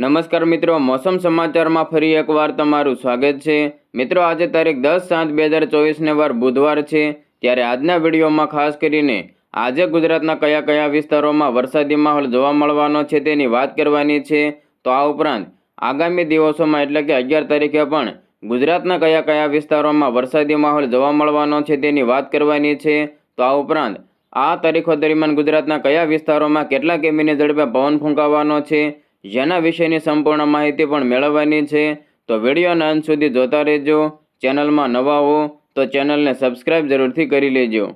નમસ્કાર મિત્રો, મોસમ સમાચારમાં ફરી એકવાર તમારું સ્વાગત છે. મિત્રો, આજે તારીખ દસ સાત બે હજાર ચોવીસને વાર બુધવાર છે. ત્યારે આજના વિડીયોમાં ખાસ કરીને આજે ગુજરાતના કયા કયા વિસ્તારોમાં વરસાદી માહોલ જોવા મળવાનો છે તેની વાત કરવાની છે. તો આ ઉપરાંત આગામી દિવસોમાં એટલે કે અગિયાર તારીખે પણ ગુજરાતના કયા કયા વિસ્તારોમાં વરસાદી માહોલ જોવા મળવાનો છે તેની વાત કરવાની છે. તો આ ઉપરાંત આ તારીખો દરમિયાન ગુજરાતના કયા વિસ્તારોમાં કેટલા કેમીની ઝડપે પવન ફૂંકાવાનો છે. જેના વિશેની સંપૂર્ણ માહિતી પણ મેળવવાની છે. તો વિડીયોના અંત સુધી જોતા રહેજો. ચેનલમાં નવા હો તો ચેનલને સબસ્ક્રાઈબ જરૂરથી કરી લેજો.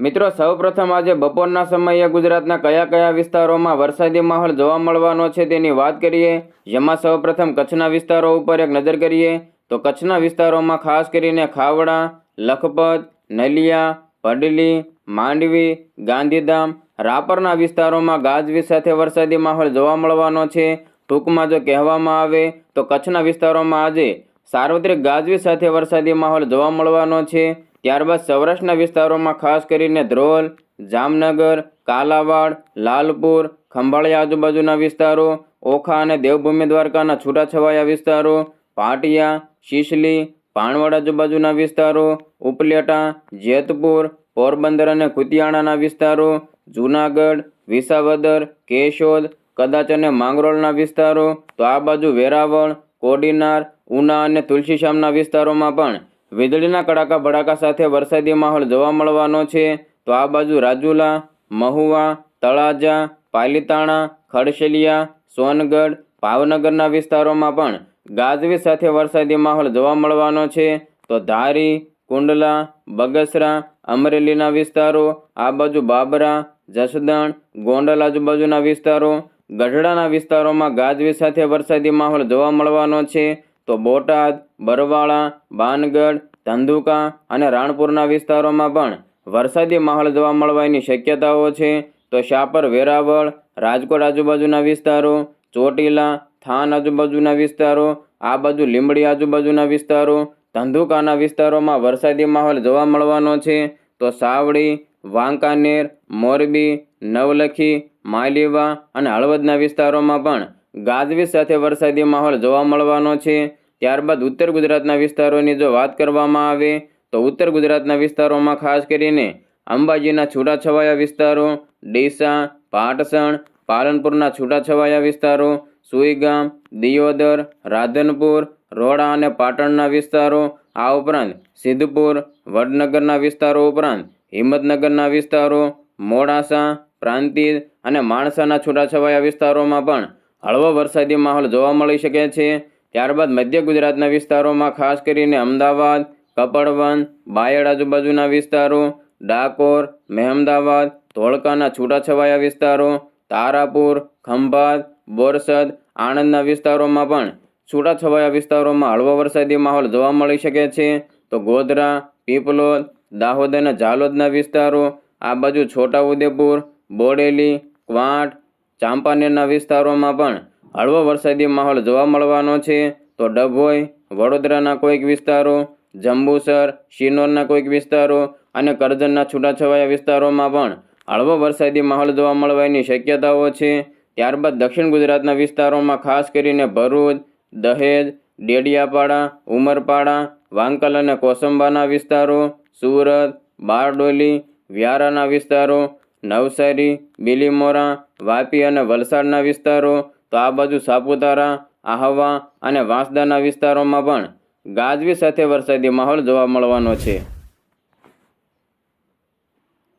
મિત્રો, સૌપ્રથમ આજે બપોરના સમયે ગુજરાતના કયા કયા વિસ્તારોમાં વરસાદી માહોલ જોવા મળવાનો છે તેની વાત કરીએ. જેમાં સૌપ્રથમ કચ્છના વિસ્તારો ઉપર એક નજર કરીએ. તો કચ્છના વિસ્તારોમાં ખાસ કરીને ખાવડા, લખપત, નલિયા, પડલી, માંડવી, ગાંધીધામ રાપરના વિસ્તારોમાં ગાજવીજ સાથે વરસાદી માહોલ જોવા મળવાનો છે. ટૂંકમાં જો કહેવામાં આવે તો કચ્છના વિસ્તારોમાં આજે સાર્વત્રિક ગાજવીજ સાથે વરસાદી માહોલ જોવા મળવાનો છે. ત્યારબાદ સૌરાષ્ટ્રના વિસ્તારોમાં ખાસ કરીને ધ્રોલ, જામનગર, કાલાવાડ, લાલપુર, ખંભાળિયા આજુબાજુના વિસ્તારો, ઓખા અને દેવભૂમિ દ્વારકાના છૂટાછવાયા વિસ્તારો પાટિયા, શિશલી, પાણવાડ આજુબાજુના વિસ્તારો, ઉપલેટા, જેતપુર, પોરબંદર અને કુતિયાણાના વિસ્તારો, જૂનાગઢ, વિસાવદર, કેશોદ, કદાચ અને માંગરોળના વિસ્તારો, તો આ બાજુ વેરાવળ, કોડીનાર, ઉના અને તુલસીશ્યામના વિસ્તારોમાં પણ વીજળીના કડાકા ભડાકા સાથે વરસાદી માહોલ જોવા મળવાનો છે. તો આ બાજુ રાજુલા, મહુવા, તળાજા, પાલીતાણા, ખડશેલિયા, સોનગઢ ભાવનગરના વિસ્તારોમાં પણ ગાજવીજ સાથે વરસાદી માહોલ જોવા મળવાનો છે. તો ધારી, કુંડલા, બગસરા, અમરેલીના વિસ્તારો, આ બાજુ બાબરા, જસદણ, ગોંડલ આજુબાજુના વિસ્તારો, ગઢડાના વિસ્તારોમાં ગાજવીજ સાથે વરસાદી માહોલ જોવા મળવાનો છે. તો બોટાદ, બરવાળા બાનગઢ ધંધુકા અને રાણપુરના વિસ્તારોમાં પણ વરસાદી માહોલ જોવા મળવાની શક્યતાઓ છે. તો શાપર વેરાવળ, રાજકોટ આજુબાજુના વિસ્તારો ચોટીલા, થાન આજુબાજુના વિસ્તારો, આ બાજુ લીંબડી આજુબાજુના વિસ્તારો, ધંધુકાના વિસ્તારોમાં વરસાદી માહોલ જોવા મળવાનો છે, તો સાવડી, વાંકાનેર, મોરબી, નવલખી, માલીવા અને હળવદના વિસ્તારોમાં પણ ગાજવીજ સાથે વરસાદી માહોલ જોવા મળવાનો છે. ત્યારબાદ ઉત્તર ગુજરાતના વિસ્તારોની જો વાત કરવામાં આવે, તો ઉત્તર ગુજરાતના વિસ્તારોમાં ખાસ કરીને અંબાજીના છૂટાછવાયા વિસ્તારો, ડીસા, પાટસણ પાલનપુરના છૂટાછવાયા વિસ્તારો સુઈગામ દિયોદર, રાધનપુર, રોડા અને પાટણના વિસ્તારો, આ ઉપરાંત સિદ્ધપુર, વડનગરના વિસ્તારો ઉપરાંત હિંમતનગરના વિસ્તારો, મોડાસા, પ્રાંતિજ અને માણસાના છૂટાછવાયા વિસ્તારોમાં પણ હળવો વરસાદી માહોલ જોવા મળી શકે છે. ત્યારબાદ મધ્ય ગુજરાતના વિસ્તારોમાં ખાસ કરીને અમદાવાદ કપડવન બાયડ આજુબાજુના વિસ્તારો, ડાકોર, મહેમદાવાદ, ધોળકાના છૂટાછવાયા વિસ્તારો તારાપુર, ખંભાત, બોરસદ આણંદના વિસ્તારોમાં પણ છૂટાછવાયા વિસ્તારોમાં હળવો વરસાદી માહોલ જોવા મળી શકે છે. તો ગોધરા, પીપલોદ, દાહોદ અને ઝાલોદના વિસ્તારો, આ બાજુ છોટાઉદેપુર, બોડેલી, ક્વાંટ, ચાંપાનેરના વિસ્તારોમાં પણ હળવો વરસાદી માહોલ જોવા મળવાનો છે. તો ડભોઈ, વડોદરાના કોઈક વિસ્તારો, જંબુસર, શિનોરના કોઈક વિસ્તારો અને કરજણના છૂટાછવાયા વિસ્તારોમાં પણ હળવો વરસાદી માહોલ જોવા મળવાની શક્યતાઓ છે. ત્યારબાદ દક્ષિણ ગુજરાતના વિસ્તારોમાં ખાસ કરીને ભરૂચ, દહેજ, ડેડિયાપાડા, ઉમરપાડા, વાંકલ અને કોસંબાના વિસ્તારો, સુરત, બારડોલી, વ્યારાના વિસ્તારો, નવસારી, બિલીમોરા, વાપી અને વલસાડના વિસ્તારો, તો આ બાજુ સાપુતારા, આહવા અને વાંસદાના વિસ્તારોમાં પણ ગાજવી સાથે વરસાદી માહોલ જોવા મળવાનો છે.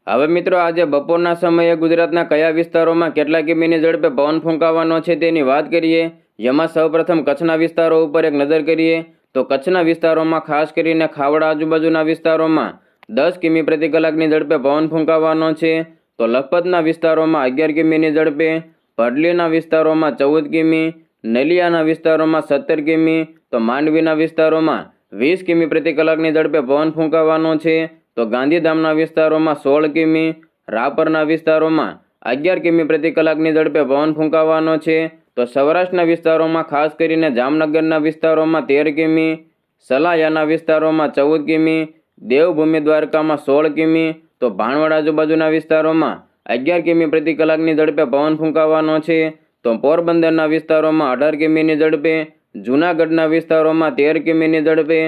હવે મિત્રો આજે બપોરના સમયે ગુજરાતના કયા વિસ્તારોમાં કેટલા કિમીની ઝડપે પવન ફૂંકાવાનો છે તેની વાત કરીએ, જેમાં સૌપ્રથમ કચ્છના વિસ્તારો ઉપર એક નજર કરીએ, તો કચ્છના વિસ્તારોમાં ખાસ કરીને ખાવડા આજુબાજુના વિસ્તારોમાં દસ કિમી પ્રતિ કલાકની ઝડપે પવન ફૂંકાવાનો છે, તો લખપતના વિસ્તારોમાં અગિયાર કિમીની ઝડપે ભડલીના વિસ્તારોમાં ચૌદ કિમી, નલિયાના વિસ્તારોમાં સત્તર કિમી, તો માંડવીના વિસ્તારોમાં વીસ કિમી પ્રતિ કલાકની ઝડપે પવન ફૂંકાવાનો છે તો ગાંધીધામના વિસ્તારોમાં સોળ કિમી, રાપરના વિસ્તારોમાં અગિયાર કિમી પ્રતિ કલાકની ઝડપે પવન ફૂંકાવાનો છે. તો સૌરાષ્ટ્રના વિસ્તારોમાં ખાસ કરીને જામનગરના વિસ્તારોમાં તેર કિમી, સલાયાના વિસ્તારોમાં ચૌદ કિમી, દેવભૂમિ દ્વારકામાં સોળ કિમી, તો ભાણવડ આજુબાજુના વિસ્તારોમાં અગિયાર કિમી પ્રતિ કલાકની ઝડપે પવન ફૂંકાવાનો છે. તો પોરબંદરના વિસ્તારોમાં અઢાર કિમીની ઝડપે, જૂનાગઢના વિસ્તારોમાં તેર કિમીની ઝડપે,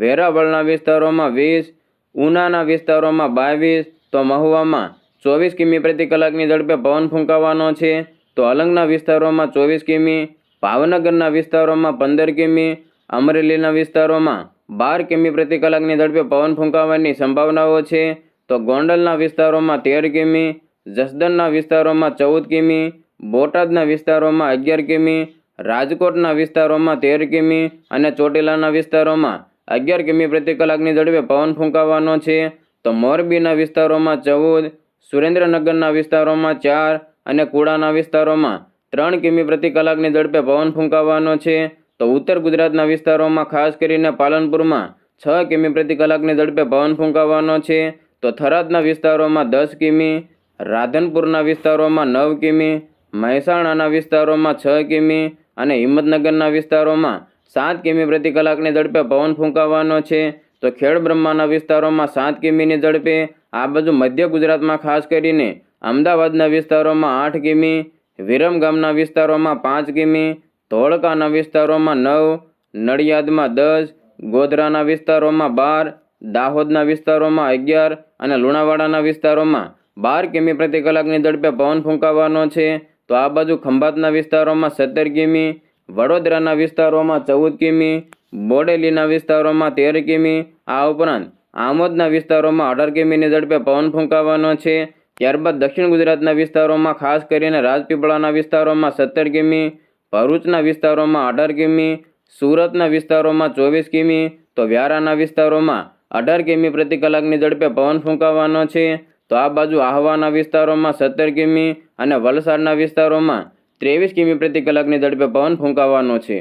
વેરાવળના વિસ્તારોમાં વીસ ઉનાના વિસ્તારોમાં બાવીસ, તો મહુવામાં ચોવીસ કિમી પ્રતિ કલાકની ઝડપે પવન ફૂંકાવાનો છે. તો અલંગના વિસ્તારોમાં ચોવીસ કિમી, ભાવનગરના વિસ્તારોમાં પંદર કિમી, અમરેલીના વિસ્તારોમાં બાર કિમી પ્રતિ કલાકની ઝડપે પવન ફૂંકાવાની સંભાવનાઓ છે. તો ગોંડલના વિસ્તારોમાં તેર કિમી, જસદણના વિસ્તારોમાં ચૌદ કિમી, બોટાદના વિસ્તારોમાં અગિયાર કિમી, રાજકોટના વિસ્તારોમાં તેર કિમી અને ચોટીલાના વિસ્તારોમાં અગિયાર કિમી પ્રતિ કલાકની ઝડપે પવન ફૂંકાવાનો છે. તો મોરબીના વિસ્તારોમાં ચૌદ, સુરેન્દ્રનગરના વિસ્તારોમાં ચાર અને કુડાના વિસ્તારોમાં ત્રણ કિમી પ્રતિ કલાકની ઝડપે પવન ફૂંકાવાનો છે. તો ઉત્તર ગુજરાતના વિસ્તારોમાં ખાસ કરીને પાલનપુરમાં છ કિમી પ્રતિ કલાકની ઝડપે પવન ફૂંકાવાનો છે. તો થરાદના વિસ્તારોમાં દસ કિમી, રાધનપુરના વિસ્તારોમાં નવ કિમી, મહેસાણાના વિસ્તારોમાં છ કિમી અને હિંમતનગરના વિસ્તારોમાં સાત કિમી પ્રતિ કલાકની ઝડપે પવન ફૂંકાવાનો છે. તો ખેડબ્રહ્માના વિસ્તારોમાં સાત કિમીની ઝડપે, આ બાજુ મધ્ય ગુજરાતમાં ખાસ કરીને અમદાવાદના વિસ્તારોમાં આઠ કિમી, વિરમ ગામના વિસ્તારોમાં પાંચ કિમી, ધોળકાના વિસ્તારોમાં નવ, નડિયાદમાં દસ, ગોધરાના વિસ્તારોમાં બાર, દાહોદના વિસ્તારોમાં અગિયાર અને લુણાવાડાના વિસ્તારોમાં બાર કિમી પ્રતિ કલાકની ઝડપે પવન ફૂંકાવાનો છે. તો આ બાજુ ખંભાતના વિસ્તારોમાં સત્તર કિમી વડોદરાના વિસ્તારોમાં ચૌદ કિમી, બોડેલીના વિસ્તારોમાં તેર કિમી, આ ઉપરાંત આમોદના વિસ્તારોમાં અઢાર કિમીની ઝડપે પવન ફૂંકાવાનો છે. ત્યારબાદ દક્ષિણ ગુજરાતના વિસ્તારોમાં ખાસ કરીને રાજપીપળાના વિસ્તારોમાં સત્તર કિમી, ભરૂચના વિસ્તારોમાં અઢાર કિમી, સુરતના વિસ્તારોમાં ચોવીસ કિમી, તો વ્યારાના વિસ્તારોમાં અઢાર કિમી પ્રતિ કલાકની ઝડપે પવન ફૂંકાવાનો છે. તો આ બાજુ આહવાના વિસ્તારોમાં સત્તર કિમી અને વલસાડના વિસ્તારોમાં ત્રેવીસ કિમી પ્રતિ કલાકની ઝડપે પવન ફૂંકાવાનો છે.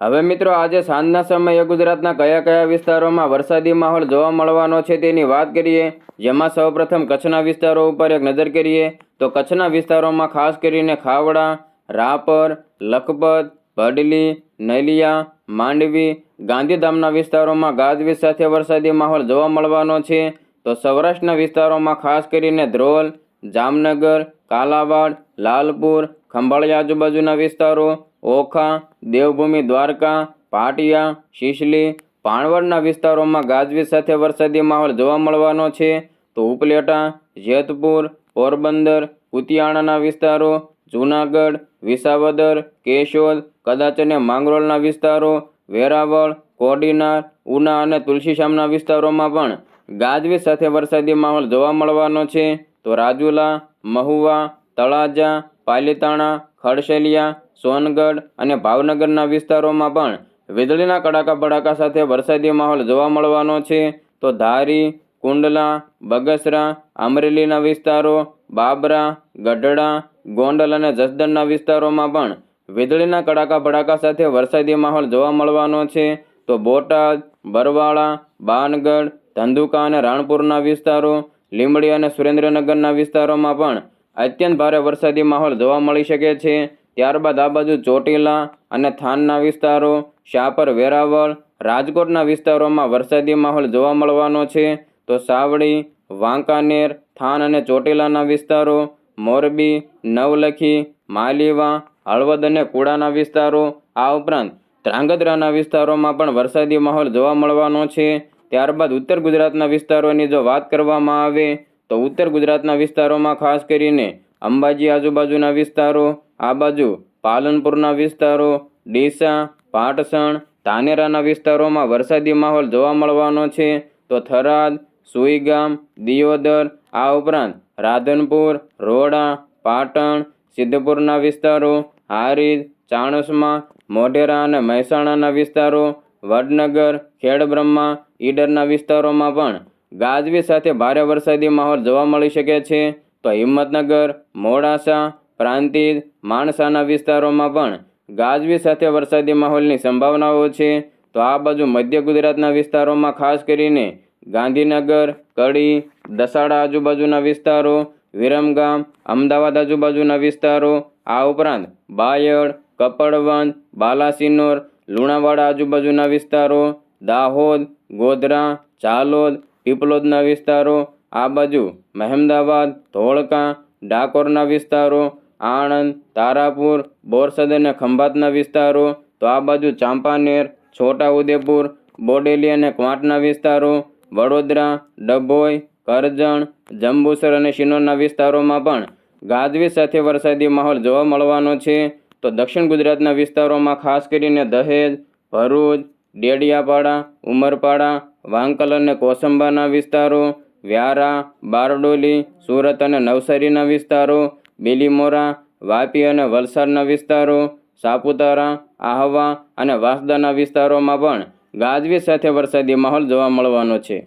હવે મિત્રો, આજે સાંજના સમયે ગુજરાતના કયા કયા વિસ્તારોમાં વરસાદી માહોલ જોવા મળવાનો છે તેની વાત કરીએ. જેમાં સૌપ્રથમ કચ્છના વિસ્તારો ઉપર એક નજર કરીએ તો કચ્છના વિસ્તારોમાં ખાસ કરીને ખાવડા, રાપર, લખપત, ભડલી, નલિયા, માંડવી, ગાંધીધામના વિસ્તારોમાં ગાજવીજ સાથે વરસાદી માહોલ જોવા મળવાનો છે. તો સૌરાષ્ટ્રના વિસ્તારોમાં ખાસ કરીને ધ્રોલ જામનગર, કાલાવાડ, લાલપુર, ખંભાળિયા આજુબાજુના વિસ્તારો, ઓખા, દેવભૂમિ, દ્વારકા, પાટિયા, શિશલી પાણવડના વિસ્તારોમાં ગાજવીજ સાથે વરસાદી માહોલ જોવા મળવાનો છે. તો ઉપલેટા, જેતપુર, પોરબંદર કુતિયાણાના વિસ્તારો, જૂનાગઢ, વિસાવદર, કેશોદ, કદાચ અને માંગરોળના વિસ્તારો, વેરાવળ, કોડીનાર, ઉના અને તુલસીશામના વિસ્તારોમાં પણ ગાજવીજ સાથે વરસાદી માહોલ જોવા મળવાનો છે. તો રાજુલા, મહુવા, તળાજા, પાલીતાણા, ખડશેલિયા, સોનગઢ અને ભાવનગરના વિસ્તારોમાં પણ વીજળીના કડાકા ભડાકા સાથે વરસાદી માહોલ જોવા મળવાનો છે. તો ધારી, કુંડલા, બગસરા, અમરેલીના વિસ્તારો, બાબરા, ગઢડા, ગોંડલ અને જસદણના વિસ્તારોમાં પણ વીજળીના કડાકા ભડાકા સાથે વરસાદી માહોલ જોવા મળવાનો છે. તો બોટાદ, બરવાળા, બાનગઢ, ધંધુકા અને રાણપુરના વિસ્તારો લીંબડી અને સુરેન્દ્રનગરના વિસ્તારોમાં પણ અત્યંત ભારે વરસાદી માહોલ જોવા મળી શકે છે. ત્યારબાદ આ બાજુ ચોટીલા અને થાનના વિસ્તારો, શાપર, વેરાવળ, રાજકોટના વિસ્તારોમાં વરસાદી માહોલ જોવા મળવાનો છે. તો સાવડી, વાંકાનેર, થાન અને ચોટીલાના વિસ્તારો, મોરબી, નવલખી, માલીવા, હળવદ અને કુડાના વિસ્તારો, આ ઉપરાંત ધ્રાંગધ્રાના વિસ્તારોમાં પણ વરસાદી માહોલ જોવા મળવાનો છે. ત્યારબાદ ઉત્તર ગુજરાતના વિસ્તારોની જો વાત કરવામાં આવે, તો ઉત્તર ગુજરાતના વિસ્તારોમાં ખાસ કરીને અંબાજી આજુબાજુના વિસ્તારો, આ બાજુ પાલનપુરના વિસ્તારો, ડીસા, પાટસણ, ધાનેરાના વિસ્તારોમાં વરસાદી માહોલ જોવા મળવાનો છે, તો થરાદ, સુઈગામ, દિયોદર, આ ઉપરાંત રાધનપુર, રોડા, પાટણ, સિદ્ધપુરના વિસ્તારો હારીજ ચાણસમા, મોઢેરા અને મહેસાણાના વિસ્તારો વડનગર, ખેડબ્રહ્મા, ઈડરના વિસ્તારોમાં પણ ગાજવી સાથે ભારે વરસાદી માહોલ જોવા મળી શકે છે. તો હિંમતનગર, મોડાસા, પ્રાંતિજ, માણસાના વિસ્તારોમાં પણ ગાજવી સાથે વરસાદી માહોલની સંભાવનાઓ છે. તો આ બાજુ મધ્ય ગુજરાતના વિસ્તારોમાં ખાસ કરીને ગાંધીનગર, કડી, દસાડા આજુબાજુના વિસ્તારો, વિરમગામ, અમદાવાદ આજુબાજુના વિસ્તારો, આ ઉપરાંત બાયડ, કપડવંજ, બાલાસિનોર લુણાવાડા આજુબાજુના વિસ્તારો, દાહોદ, ગોધરા, ચાલોદ, પીપલોદના વિસ્તારો, આ બાજુ મહેમદાવાદ, ધોળકા, ડાકોરના વિસ્તારો, આણંદ, તારાપુર, બોરસદ અને ખંભાતના વિસ્તારો, તો આ બાજુ ચાંપાનેર, છોટાઉદેપુર, બોડેલી અને ક્વાંટના વિસ્તારો, વડોદરા, ડભોઈ, કરજણ, જંબુસર અને શિનોરના વિસ્તારોમાં પણ ગાજવીજ સાથે વરસાદી માહોલ જોવા મળવાનો છે. તો દક્ષિણ ગુજરાતના વિસ્તારોમાં ખાસ કરીને દહેજ, ભરૂચ, ડેડિયાપાડા, ઉમરપાડા, વાંકલ અને કોસંબાના વિસ્તારો, વ્યારા, બારડોલી, સુરત અને નવસારીના વિસ્તારો, બીલીમોરા, વાપી અને વલસાડના વિસ્તારો, સાપુતારા, આહવા અને વાંસદાના વિસ્તારોમાં પણ ગાજવી સાથે વરસાદી માહોલ જોવા મળવાનો છે.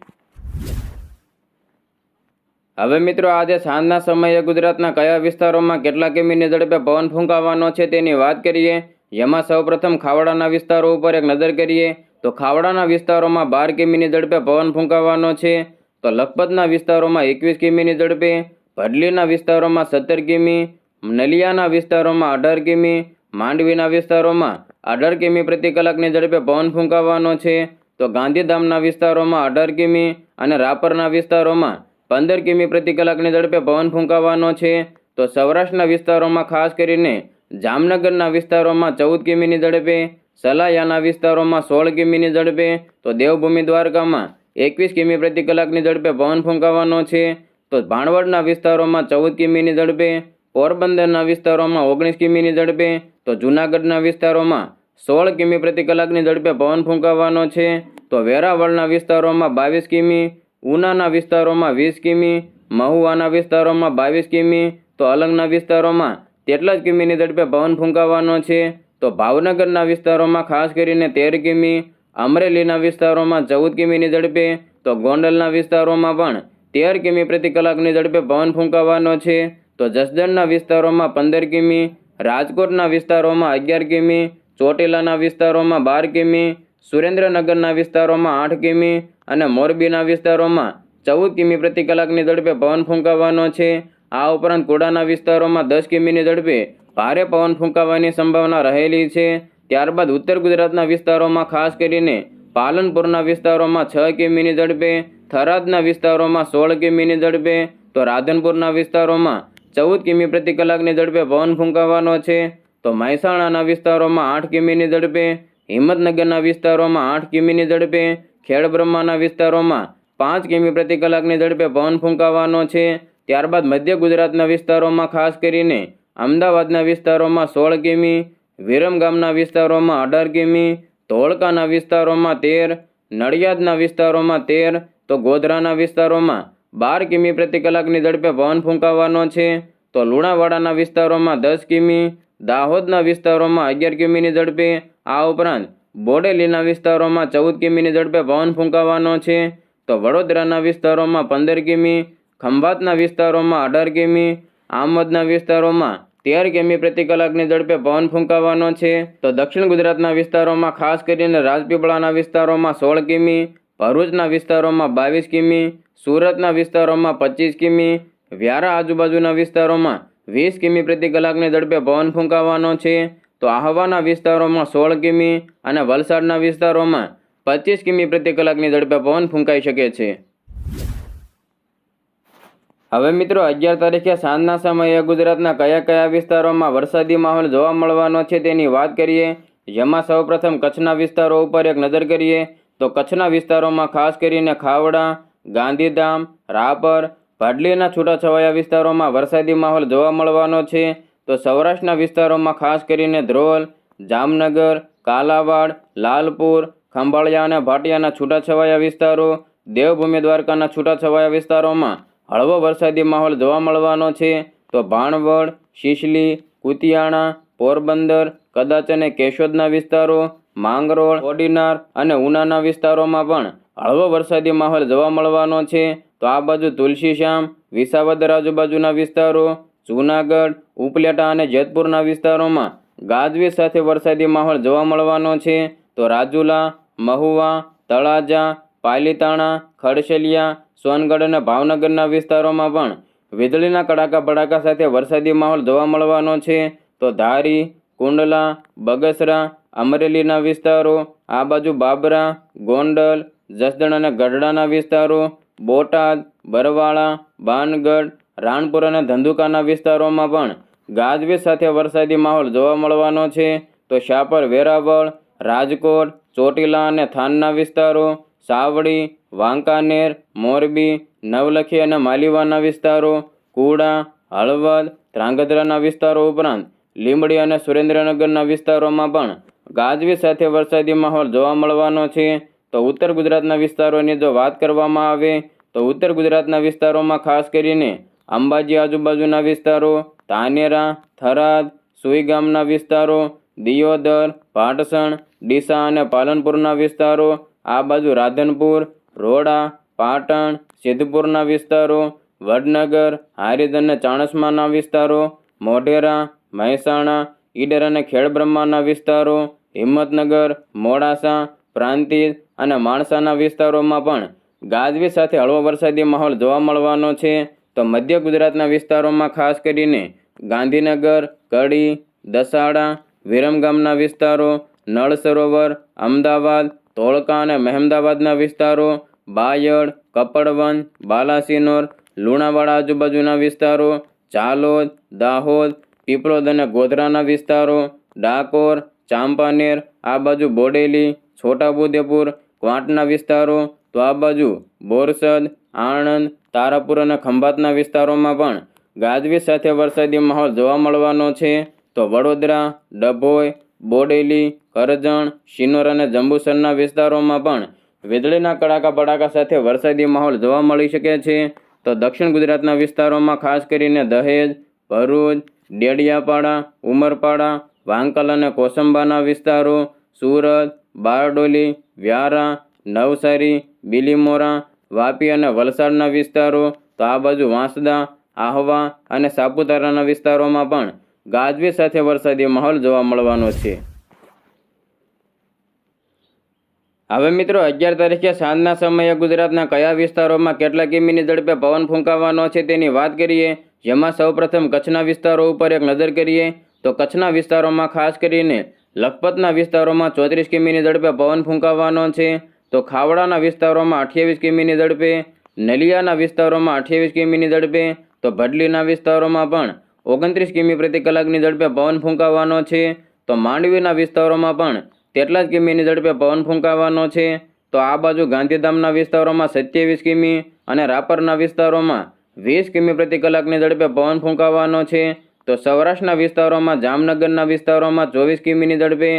હવે મિત્રો આજે સાંજના સમયે ગુજરાતના કયા વિસ્તારોમાં કેટલા કિમીની ઝડપે પવન ફૂંકાવાનો છે તેની વાત કરીએ. જેમાં સૌપ્રથમ ખાવડાના વિસ્તારો ઉપર એક નજર કરીએ તો ખાવડાના વિસ્તારોમાં બાર કિમીની ઝડપે પવન ફૂંકાવાનો છે. તો લખપતના વિસ્તારોમાં એકવીસ કિમીની ઝડપે, ભડલીના વિસ્તારોમાં સત્તર કિમી, નલિયાના વિસ્તારોમાં અઢાર કિમી, માંડવીના વિસ્તારોમાં અઢાર કિમી પ્રતિ કલાકની ઝડપે પવન ફૂંકાવાનો છે. તો ગાંધીધામના વિસ્તારોમાં અઢાર કિમી અને રાપરના વિસ્તારોમાં પંદર કિમી પ્રતિ કલાકની ઝડપે પવન ફૂંકાવાનો છે. તો સૌરાષ્ટ્રના વિસ્તારોમાં ખાસ કરીને જામનગરના વિસ્તારોમાં ચૌદ કિમીની ઝડપે, સલાયાના વિસ્તારોમાં સોળ કિમીની ઝડપે, તો દેવભૂમિ દ્વારકામાં એકવીસ કિમી પ્રતિ કલાકની ઝડપે પવન ફૂંકાવાનો છે. તો ભાણવડના વિસ્તારોમાં ચૌદ કિમીની ઝડપે, પોરબંદરના વિસ્તારોમાં ઓગણીસ કિમીની ઝડપે, તો જૂનાગઢના વિસ્તારોમાં સોળ કિમી પ્રતિ કલાકની ઝડપે પવન ફૂંકાવાનો છે. તો વેરાવળના વિસ્તારોમાં બાવીસ કિમી ઉનાના વિસ્તારોમાં વીસ કિમી, મહુવાના વિસ્તારોમાં બાવીસ કિમી, તો અલંગના વિસ્તારોમાં તેટલા જ કિમીની ઝડપે પવન ફૂંકાવાનો છે. તો ભાવનગરના વિસ્તારોમાં ખાસ કરીને તેર કિમી, અમરેલીના વિસ્તારોમાં ચૌદ કિમીની ઝડપે, તો ગોંડલના વિસ્તારોમાં પણ તેર કિમી પ્રતિ કલાકની ઝડપે પવન ફૂંકાવાનો છે. તો જસદણના વિસ્તારોમાં પંદર કિમી, રાજકોટના વિસ્તારોમાં અગિયાર કિમી, ચોટીલાના વિસ્તારોમાં બાર કિમી, સુરેન્દ્રનગરના વિસ્તારોમાં આઠ કિમી અને મોરબીના વિસ્તારોમાં ચૌદ કિમી પ્રતિ કલાકની ઝડપે પવન ફૂંકાવાનો છે. આ ઉપરાંત કુડાના વિસ્તારોમાં દસ કિમીની ઝડપે ભારે પવન ફૂંકાવાની સંભાવના રહેલી છે. ત્યારબાદ ઉત્તર ગુજરાતના વિસ્તારોમાં ખાસ કરીને પાલનપુરના વિસ્તારોમાં છ કિમીની ઝડપે, થરાદના વિસ્તારોમાં સોળ કિમીની ઝડપે, તો રાધનપુરના વિસ્તારોમાં ચૌદ કિમી પ્રતિ કલાકની ઝડપે પવન ફૂંકાવાનો છે. તો મહેસાણાના વિસ્તારોમાં આઠ કિમીની ઝડપે, હિંમતનગરના વિસ્તારોમાં આઠ કિમીની ઝડપે ખેડબ્રહ્માના વિસ્તારોમાં પાંચ કિમી પ્રતિ કલાકની ઝડપે પવન ફૂંકાવાનો છે. ત્યારબાદ મધ્ય ગુજરાતના વિસ્તારોમાં ખાસ કરીને અમદાવાદના વિસ્તારોમાં સોળ કિમી વિરમગામના વિસ્તારોમાં અઢાર કિમી, ધોળકાના વિસ્તારોમાં તેર, નડિયાદના વિસ્તારોમાં તેર, તો ગોધરાના વિસ્તારોમાં બાર કિમી પ્રતિ કલાકની ઝડપે પવન ફૂંકાવાનો છે. તો લુણાવાડાના વિસ્તારોમાં દસ કિમી, દાહોદના વિસ્તારોમાં અગિયાર કિમીની ઝડપે. આ ઉપરાંત બોડેલીના વિસ્તારોમાં ચૌદ કિમીની ઝડપે પવન ફૂંકાવાનો છે. તો વડોદરાના વિસ્તારોમાં પંદર કિમી, ખંભાતના વિસ્તારોમાં અઢાર કિમી, આમદના વિસ્તારોમાં તેર કિમી પ્રતિ કલાકની ઝડપે પવન ફૂંકાવાનો છે. તો દક્ષિણ ગુજરાતના વિસ્તારોમાં ખાસ કરીને રાજપીપળાના વિસ્તારોમાં સોળ કિમી, ભરૂચના વિસ્તારોમાં બાવીસ કિમી, સુરતના વિસ્તારોમાં પચીસ કિમી, વ્યારા આજુબાજુના વિસ્તારોમાં વીસ કિમી પ્રતિ કલાકની ઝડપે પવન ફૂંકાવાનો છે. તો આહવાના વિસ્તારોમાં સોળ કિમી અને વલસાડના વિસ્તારોમાં પચીસ કિમી પ્રતિ કલાકની ઝડપે પવન ફૂંકાઈ શકે છે. હવે મિત્રો, અગિયાર તારીખે સાંજના સમયે ગુજરાતના કયા કયા વિસ્તારોમાં વરસાદી માહોલ જોવા મળવાનો છે તેની વાત કરીએ. જેમાં સૌપ્રથમ કચ્છના વિસ્તારો ઉપર એક નજર કરીએ તો કચ્છના વિસ્તારોમાં ખાસ કરીને ખાવડા, ગાંધીધામ, રાપર, ભાડલીના છૂટાછવાયા વિસ્તારોમાં વરસાદી માહોલ જોવા મળવાનો છે. તો સૌરાષ્ટ્રના વિસ્તારોમાં ખાસ કરીને ધ્રોલ, જામનગર, કાલાવાડ, લાલપુર, ખંભાળિયા અને ભાટિયાના છૂટાછવાયા વિસ્તારો, દેવભૂમિ દ્વારકાના છૂટાછવાયા વિસ્તારોમાં હળવો વરસાદી માહોલ જોવા મળવાનો છે. તો ભાણવડ, શિશલી, કુતિયાણા, પોરબંદર, કદાચ અને કેશોદના વિસ્તારો, માંગરોળ, ઓડીનાર અને ઉનાના વિસ્તારોમાં પણ હળવો વરસાદી માહોલ જોવા મળવાનો છે. તો આ બાજુ તુલસીશ્યામ વિસાવદર આજુબાજુના વિસ્તારો જૂનાગઢ, ઉપલેટા અને જેતપુરના વિસ્તારોમાં ગાજવીજ સાથે વરસાદી માહોલ જોવા મળવાનો છે. તો રાજુલા, મહુવા, તળાજા, પાલીતાણા, ખડશેલિયા, સોનગઢ અને ભાવનગરના વિસ્તારોમાં પણ વીજળીના કડાકા ભડાકા સાથે વરસાદી માહોલ જોવા મળવાનો છે. તો ધારી, કુંડલા, બગસરા, અમરેલીના વિસ્તારો, આ બાજુ બાબરા, ગોંડલ, જસદણ અને ગઢડાના વિસ્તારો, બોટાદ, બરવાળા બાનગઢ રાણપુર અને ધંધુકાના વિસ્તારોમાં પણ ગાજવીજ સાથે વરસાદી માહોલ જોવા મળવાનો છે. તો શાપર, વેરાવળ, રાજકોટ, ચોટીલા અને થાનના વિસ્તારો, સાવડી, વાંકાનેર, મોરબી, નવલખી અને માલીવાના વિસ્તારો, કુડા, હળવદ, ધ્રાંગધ્રાના વિસ્તારો ઉપરાંત લીંબડી અને સુરેન્દ્રનગરના વિસ્તારોમાં પણ ગાજવીજ સાથે વરસાદી માહોલ જોવા મળવાનો છે. તો ઉત્તર ગુજરાતના વિસ્તારોની જો વાત કરવામાં આવે, તો ઉત્તર ગુજરાતના વિસ્તારોમાં ખાસ કરીને અંબાજી આજુબાજુના વિસ્તારો તાનેરા થરાદ, સુઈ ગામના વિસ્તારો, દિયોદર, પાટસણ, ડીસા અને પાલનપુરના વિસ્તારો, આ બાજુ રાધનપુર, રોડા, પાટણ, સિદ્ધપુરના વિસ્તારો, વડનગર હારીજ અને ચાણસમાના વિસ્તારો, મોઢેરા, મહેસાણા, ઈડર અને ખેડબ્રહ્માના વિસ્તારો, હિંમતનગર, મોડાસા, પ્રાંતિજ અને માણસાના વિસ્તારોમાં પણ ગાજવી સાથે હળવો વરસાદી માહોલ જોવા મળવાનો છે. તો મધ્ય ગુજરાતના વિસ્તારોમાં ખાસ કરીને ગાંધીનગર, કડી, દસાડા વિરમગામના વિસ્તારો, નળ સરોવર, અમદાવાદ, ધોળકા અને મહેમદાવાદના વિસ્તારો, બાયડ કપડવન બાલાસિનોર, લુણાવાડા આજુબાજુના વિસ્તારો ચાલોદ દાહોદ, પીપળોદ અને ગોધરાના વિસ્તારો, ડાકોર, ચાંપાનેર, આ બાજુ બોડેલી, છોટાઉદેપુર, ક્વાંટના વિસ્તારો, તો આ બાજુ બોરસદ આણંદ, તારાપુર અને ખંભાતના વિસ્તારોમાં પણ ગાજવીજ સાથે વરસાદી માહોલ જોવા મળવાનો છે. તો વડોદરા, ડભોઈ, બોડેલી, કરજણ, શિનોર અને જંબુસરના વિસ્તારોમાં પણ વીજળીના કડાકા ભડાકા સાથે વરસાદી માહોલ જોવા મળી શકે છે. તો દક્ષિણ ગુજરાતના વિસ્તારોમાં ખાસ કરીને દહેજ, ભરૂચ, ડેડિયાપાડા, ઉમરપાડા, વાંકલ અને કોસંબાના વિસ્તારો, સુરત, બારડોલી, વ્યારા, નવસારી, બિલીમોરા વાપી અને વલસાડના વિસ્તારો, તો આ બાજુ વાંસદા, આહવા અને સાપુતારાના વિસ્તારોમાં પણ ગાજવી સાથે વરસાદી માહોલ જોવા મળવાનો છે. હવે મિત્રો, અગિયાર તારીખે સાંજના સમયે ગુજરાતના કયા વિસ્તારોમાં કેટલા કિમીની ઝડપે પવન ફૂંકાવાનો છે તેની વાત કરીએ, જેમાં સૌપ્રથમ કચ્છના વિસ્તારો ઉપર એક નજર કરીએ, તો કચ્છના વિસ્તારોમાં ખાસ કરીને લખપતના વિસ્તારોમાં ચોત્રીસ કિમીની ઝડપે પવન ફૂંકાવાનો છે. તો ખાવડાના વિસ્તારોમાં અઠ્યાવીસ કિમીની ઝડપે, નલિયાના વિસ્તારોમાં અઠ્યાવીસ કિમીની ઝડપે, તો ભડલીના વિસ્તારોમાં પણ ઓગણત્રીસ કિમી પ્રતિ કલાકની ઝડપે પવન ફૂંકાવાનો છે. તો માંડવીના વિસ્તારોમાં પણ તેટલા જ કિમીની ઝડપે પવન ફૂંકાવાનો છે. તો આ બાજુ ગાંધીધામના વિસ્તારોમાં સત્યાવીસ કિમી અને રાપરના વિસ્તારોમાં વીસ કિમી પ્રતિ કલાકની ઝડપે પવન ફૂંકાવાનો છે. તો સૌરાષ્ટ્રના વિસ્તારોમાં, જામનગરના વિસ્તારોમાં ચોવીસ કિમીની ઝડપે,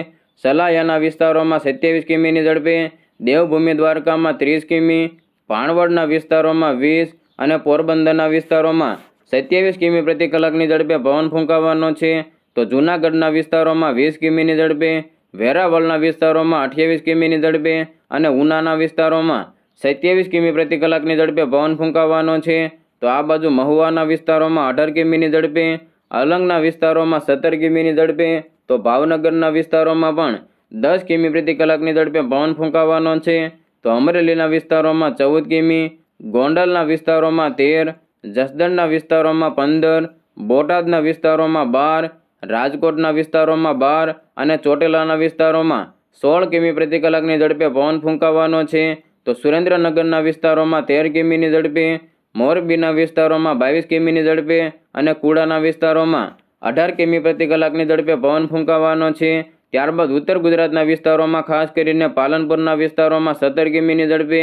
સલાયાના વિસ્તારોમાં સત્યાવીસ કિમીની ઝડપે દેવભૂમિ દ્વારકામાં ત્રીસ કિમી, પાણવડના વિસ્તારોમાં વીસ અને પોરબંદરના વિસ્તારોમાં સત્યાવીસ કિમી પ્રતિ કલાકની ઝડપે પવન ફૂંકાવાનો છે. તો જૂનાગઢના વિસ્તારોમાં વીસ કિમીની ઝડપે, વેરાવળના વિસ્તારોમાં અઠ્યાવીસ કિમીની ઝડપે અને ઉનાના વિસ્તારોમાં સત્યાવીસ કિમી પ્રતિ કલાકની ઝડપે પવન ફૂંકાવાનો છે. તો આ બાજુ મહુવાના વિસ્તારોમાં અઢાર કિમીની ઝડપે, અલંગના વિસ્તારોમાં સત્તર કિમીની ઝડપે, તો ભાવનગરના વિસ્તારોમાં પણ દસ કિમી પ્રતિ કલાકની ઝડપે પવન ફૂંકાવાનો છે. તો અમરેલીના વિસ્તારોમાં ચૌદ કિમી, ગોંડલના વિસ્તારોમાં તેર, જસદણના વિસ્તારોમાં પંદર, બોટાદના વિસ્તારોમાં બાર, રાજકોટના વિસ્તારોમાં બાર અને ચોટેલાના વિસ્તારોમાં સોળ કિમી પ્રતિ કલાકની ઝડપે પવન ફૂંકાવાનો છે. તો સુરેન્દ્રનગરના વિસ્તારોમાં તેર કિમીની ઝડપે, મોરબીના વિસ્તારોમાં બાવીસ કિમીની ઝડપે અને કુડાના વિસ્તારોમાં અઢાર કિમી પ્રતિ કલાકની ઝડપે પવન ફૂંકાવાનો છે. ત્યારબાદ ઉત્તર ગુજરાતના વિસ્તારોમાં ખાસ કરીને પાલનપુરના વિસ્તારોમાં સત્તર કિમીની ઝડપે,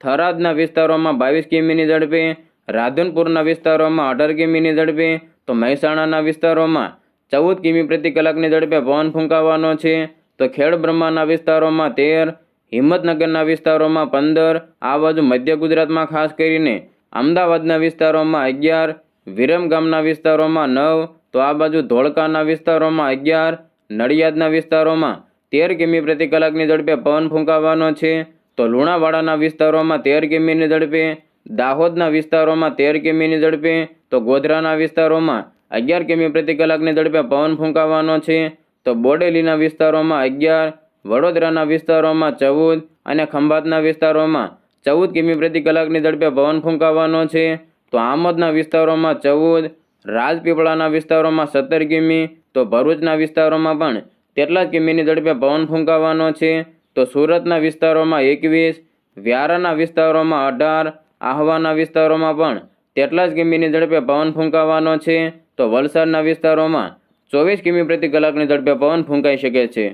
થરાદના વિસ્તારોમાં બાવીસ કિમીની ઝડપે, રાધનપુરના વિસ્તારોમાં અઢાર કિમીની ઝડપે, તો મહેસાણાના વિસ્તારોમાં ચૌદ કિમી પ્રતિ કલાકની ઝડપે પવન ફૂંકાવાનો છે. તો ખેડબ્રહ્માના વિસ્તારોમાં તેર, હિંમતનગરના વિસ્તારોમાં પંદર, આ બાજુ મધ્ય ગુજરાતમાં ખાસ કરીને અમદાવાદના વિસ્તારોમાં અગિયાર વિરમગામના વિસ્તારોમાં નવ, તો આ બાજુ ધોળકાના વિસ્તારોમાં અગિયાર નડિયાદના વિસ્તારોમાં તેર કિમી પ્રતિ કલાકની ઝડપે પવન ફૂંકાવાનો છે. તો લુણાવાડાના વિસ્તારોમાં તેર કિમીની ઝડપે, દાહોદના વિસ્તારોમાં તેર કિમીની ઝડપે, તો ગોધરાના વિસ્તારોમાં અગિયાર કિમી પ્રતિ કલાકની ઝડપે પવન ફૂંકાવાનો છે. તો બોડેલીના વિસ્તારોમાં અગિયાર, વડોદરાના વિસ્તારોમાં ચૌદ અને ખંભાતના વિસ્તારોમાં ચૌદ કિમી પ્રતિ કલાકની ઝડપે પવન ફૂંકાવાનો છે. તો આમોદના વિસ્તારોમાં ચૌદ, રાજપીપળાના વિસ્તારોમાં સત્તર કિમી તો ભરૂચના વિસ્તારોમાં પણ તેટલા જ કિમીની ઝડપે પવન ફૂંકાવાનો છે. તો સુરતના વિસ્તારોમાં એકવીસ, વ્યારાના વિસ્તારોમાં અઢાર, આહવાના વિસ્તારોમાં પણ તેટલા જ કિમીની ઝડપે પવન ફૂંકાવાનો છે. તો વલસાડના વિસ્તારોમાં ચોવીસ કિમી પ્રતિ કલાકની ઝડપે પવન ફૂંકાઈ શકે છે.